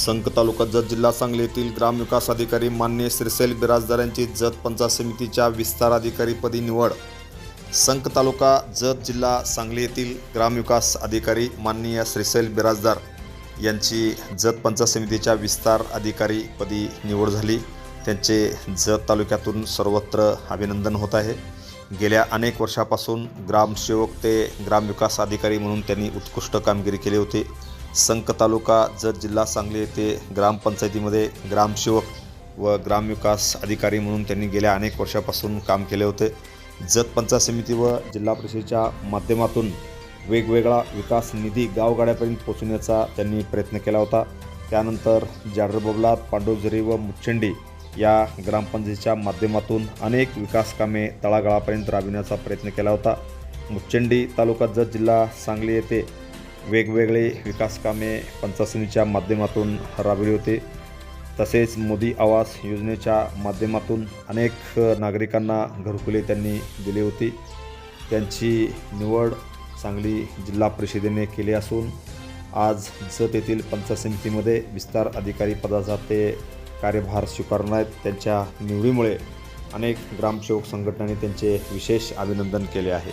संक तालुका जत जिल्हा सांगली येथील ग्रामविकास अधिकारी मान्य श्रीशैल बिराजदार यांची जत पंचायत समितीच्या विस्तार अधिकारीपदी निवड. संक तालुका जत जिल्हा सांगली येथील ग्रामविकास अधिकारी माननीय श्रीसेल बिराजदार यांची जत पंचायत समितीच्या विस्तार अधिकारीपदी निवड झाली. त्यांचे जत तालुक्यातून सर्वत्र अभिनंदन होत आहे. गेल्या अनेक वर्षापासून ग्रामसेवक ते ग्रामविकास अधिकारी म्हणून त्यांनी उत्कृष्ट कामगिरी केली होती. संक तालुका जत जिल्हा सांगली येथे ग्रामपंचायतीमध्ये ग्रामसेवक व ग्रामविकास अधिकारी म्हणून त्यांनी गेल्या अनेक वर्षापासून काम केले होते. जत पंचायत समिती व जिल्हा परिषदेच्या माध्यमातून वेगवेगळा विकास निधी गावगाड्यापर्यंत पोचवण्याचा त्यांनी प्रयत्न केला होता. त्यानंतर जाडरबबलात पांडुझरी व मुच्छंडी या ग्रामपंचायतीच्या माध्यमातून अनेक विकास कामे तळागाळापर्यंत राबविण्याचा प्रयत्न केला होता. मुच्छंडी तालुका जत जिल्हा सांगली येथे वेगवेगळे विकास कामे माध्यमातून राबविली होती. तसेच मोदी आवास योजनेच्या माध्यमातून अनेक नागरिकांना घरकुले त्यांनी दिली होती. त्यांची निवड सांगली जिल्हा परिषदेने केली असून आज जत येथील पंचायत समितीमध्ये विस्तार अधिकारी पदाचा ते कार्यभार स्वीकारणार आहेत. त्यांच्या निवडीमुळे अनेक ग्रामसेवक संघटनांनी त्यांचे विशेष अभिनंदन केले आहे.